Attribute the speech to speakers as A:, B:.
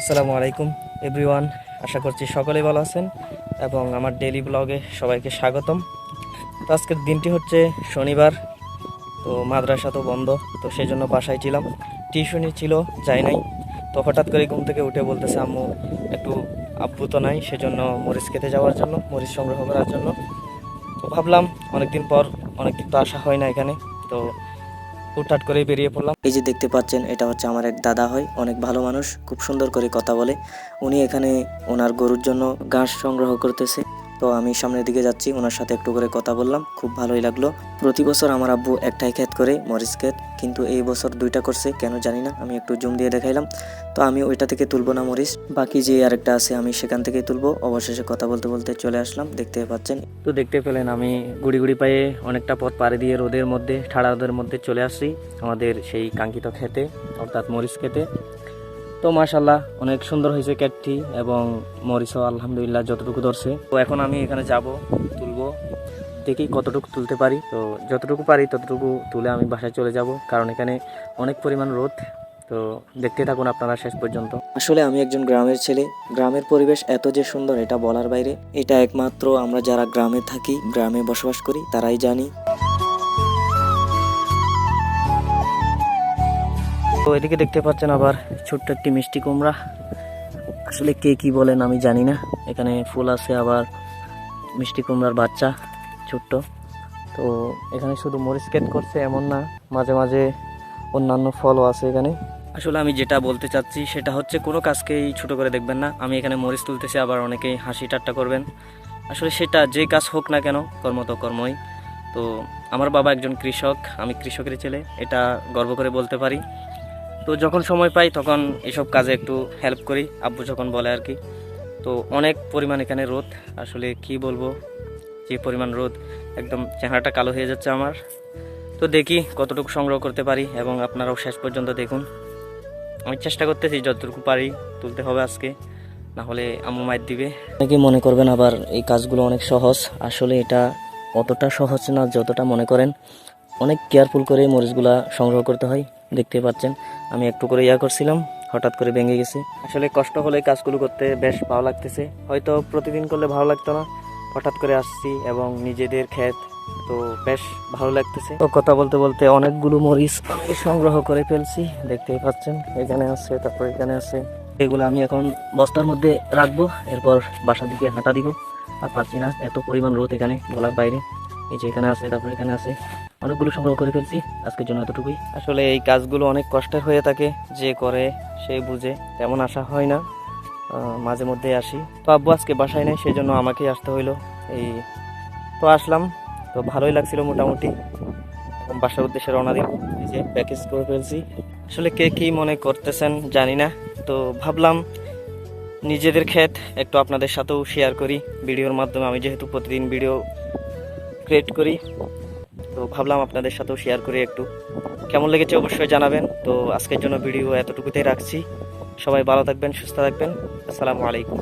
A: আসসালামু আলাইকুম, এভরিওয়ান। আশা করছি সকলেই ভালো আছেন এবং আমার ডেইলি ব্লগে সবাইকে স্বাগতম। তো আজকের দিনটি হচ্ছে শনিবার, তো মাদ্রাসা তো বন্ধ, তো সেই জন্য বাসায় ছিলাম। টিউশনি ছিল, যাই নাই। তো হঠাৎ করে ঘুম থেকে উঠে বলতেছে, আম্মু, একটু আব্বু নাই, সেজন্য মরিচ খেতে যাওয়ার জন্য, মরিচ সংগ্রহ করার জন্য। তো ভাবলাম, অনেকদিন পর অনেকদিন তো আসা হয় না এখানে, তো হুটহাট করে বেরিয়ে পড়লাম। এই যে দেখতে পাচ্ছেন, এটা হচ্ছে আমার এক দাদা হয়, অনেক ভালো মানুষ, খুব সুন্দর করে কথা বলে। উনি এখানে ওনার গরুর জন্য ঘাস সংগ্রহ করতেছে। তো আমি সামনের দিকে যাচ্ছি, ওনার সাথে একটু করে কথা বললাম, খুব ভালোই লাগল। প্রতি বছর আমার আব্বু একটাই ক্ষেত করে, মরিচ ক্ষেত, কিন্তু এই বছর দুইটা করছে, কেন জানি না, আমি একটু জুম দিয়ে দেখাইলাম। তো আমি ওইটা থেকে তুলবো না মরিচ, বাকি যে আরেকটা আছে আমি সেখান থেকেই তুলবো। অবশেষে কথা বলতে বলতে চলে আসলাম, দেখতে পাচ্ছেন। তো দেখতে পেলেন আমি গুড়ি গুড়ি পায়ে অনেকটা পথ পাড়ি দিয়ে রোদের মধ্যে, ঠাড়া রোদের মধ্যে চলে আসছি, আমাদের সেই কাঙ্ক্ষিত খেতে অর্থাৎ মরিচ খেতে তো মাশাল্লাহ অনেক সুন্দর হয়েছে ক্যাটটি এবং মরিচও আলহামদুলিল্লাহ যতটুকু ধরছে। তো এখন আমি এখানে যাব, তুলবো, দেখি কতটুকু তুলতে পারি। তো যতটুকু পারি ততটুকু তুলে আমি বাসায় চলে যাব, কারণ এখানে অনেক পরিমাণ রোদ। তো দেখতে থাকুন আপনারা শেষ পর্যন্ত। আসলে আমি একজন গ্রামের ছেলে। গ্রামের পরিবেশ এত যে সুন্দর এটা বলার বাইরে। এটা একমাত্র আমরা যারা গ্রামে থাকি, গ্রামে বসবাস করি, তারাই জানি। তো এদিকে দেখতে পাচ্ছেন আবার ছোট্ট একটি মিষ্টি কুমড়া। আসলে কে কি বলেন আমি জানি না। এখানে ফুল আছে আবার মিষ্টি কুমড়ার বাচ্চা ছোট্ট। তো এখানে শুধু মরিচ ক্ষেত করছে এমন না, মাঝে মাঝে অন্যান্য ফলও আছে এখানে। আসলে আমি যেটা বলতে চাচ্ছি সেটা হচ্ছে কোনো কাজকেই ছোট করে দেখবেন না। আমি এখানে মরিচ তুলতেছি, আবার অনেকেই হাসি ঠাট্টা করবেন। আসলে সেটা যে কাজ হোক না কেন, কর্ম তো কর্মই। তো আমার বাবা একজন কৃষক, আমি কৃষকের ছেলে, এটা গর্ব করে বলতে পারি। তো যখন সময় পাই তখন এসব কাজে একটু হেল্প করি। আব্বু যখন বলে আর কি। তো অনেক পরিমাণ এখানে রোদ। আসলে কি বলব? যে পরিমাণ রোদ, একদম চেহারাটা কালো হয়ে যাচ্ছে আমার। তো দেখি কতটুকু সংগ্রহ করতে পারি এবং আপনারাও শেষ পর্যন্ত দেখুন। আমি চেষ্টা করতেছি যতটুকু পারি তুলতে হবে আজকে। না হলে আম্মু মায়ের দিবে। অনেকে মনে করবেন আবার এই কাজগুলো অনেক সহজ। আসলে এটা অতটা সহজ না, যতটা মনে করেন। অনেক কেয়ারফুল করে মরিচগুলা সংগ্রহ করতে হয়। দেখতে পাচ্ছেন। আমি একটু করে ইয়া করছিলাম, হঠাৎ করে ভেঙে গেছে। আসলে কষ্ট হলে কাজগুলো করতে বেশ ভালো লাগতেছে। হয়তো প্রতিদিন করলে ভালো লাগতো না। হঠাৎ করে আসছি এবং নিজেদের ক্ষেত, তো বেশ ভালো লাগতেছে। তো কথা বলতে বলতে অনেকগুলো মরিচ সংগ্রহ করে ফেলছি, দেখতেই পাচ্ছেন, এখানে আছে, তারপর এখানে আছে। এগুলো আমি এখন বস্তার মধ্যে রাখব, এরপর বাসার দিকে হাঁটা দিব। আর পারছি না, এত পরিমাণ রোদ এখানে বলার বাইরে। এই যে এখানে আছে, তারপর এখানে আছে। অনেকগুলো সংগ্রহ করে ফেলছি, আজকের জন্য এতটুকুই। আসলে এই কাজগুলো অনেক কষ্টের হয়ে থাকে, যে করে সে বুঝে, তেমন আশা হয় না। মাঝে মধ্যে আসি। তো আব্বু আজকে বাসায় নেই, সেই জন্য আমাকেই আসতে হইল। এই তো আসলাম। তো ভালোই লাগছিল মোটামুটি। এখন বাসার উদ্দেশ্যে রওনা দিই যে প্যাকেজ করে ফেলছি। আসলে কে কী মনে করতেছেন জানি না। তো ভাবলাম নিজেদের ক্ষেত একটু আপনাদের সাথেও শেয়ার করি। ভিডিওর মাধ্যমে আমি যেহেতু প্রতিদিন ভিডিও ক্রিয়েট করি তো ভাবলাম আপনাদের সাথেও শেয়ার করি একটু। কেমন লেগেছে অবশ্যই জানাবেন। তো আজকের জন্য ভিডিও এতটুকুতেই রাখছি। সবাই ভালো থাকবেন, সুস্থ থাকবেন। আসসালামু আলাইকুম।